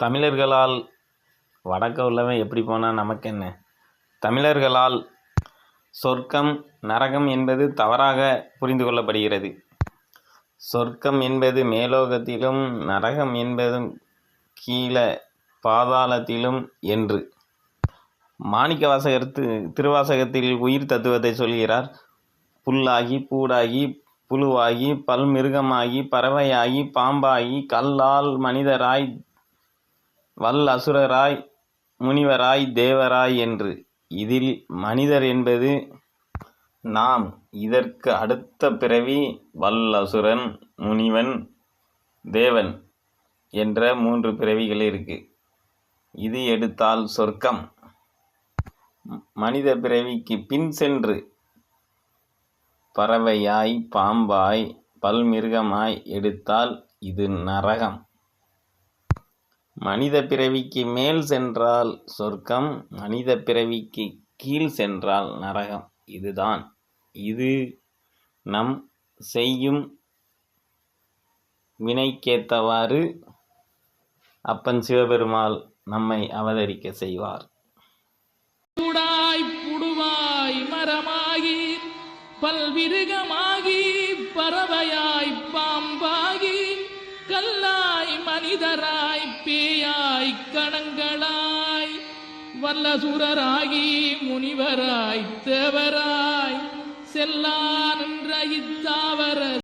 தமிழர்களால் வடக்க உள்ளவன் எப்படி போனால் நமக்கு என்ன தமிழர்களால் சொர்க்கம் நரகம் என்பது தவறாக புரிந்து கொள்ளப்படுகிறது. சொர்க்கம் என்பது மேலோகத்திலும் நரகம் என்பதும் கீழே பாதாளத்திலும் என்று. மாணிக்க வாசகர் திருவாசகத்தில் உயிர் தத்துவத்தை சொல்கிறார். புல்லாகி பூடாகி புழுவாகி பல்மிருகமாகி பறவையாகி பாம்பாகி கல்லால் மனிதராய் வல் அசுரராய் முனிவராய் தேவராய் என்று. இதில் மனிதர் என்பது நாம். இதற்கு அடுத்த பிறவி வல்லசுரன் முனிவன் தேவன் என்ற மூன்று பிறவிகள் இருக்கு. இது எடுத்தால் சொர்க்கம். மனித பிறவிக்கு பின் சென்று பறவையாய் பாம்பாய் பல்மிருகமாய் எடுத்தால் இது நரகம். மனித பிறவிக்கு மேல் சென்றால் சொர்க்கம் மனித பிறவிக்கு கீழ் சென்றால் நரகம். இதுதான். இது நம் செய்யும் வினைக்கேத்தவாறு அப்பன் சிவபெருமாள் நம்மை அவதரிக்க செய்வார். புடுவாய் மரமாகி பல்விருகமாகி பறவையாய் மனிதராய் பேயாய் கணங்களாய் வல்லசுரராகி முனிவராய் தேவராய் செல்லா நின்ற இத்தாவர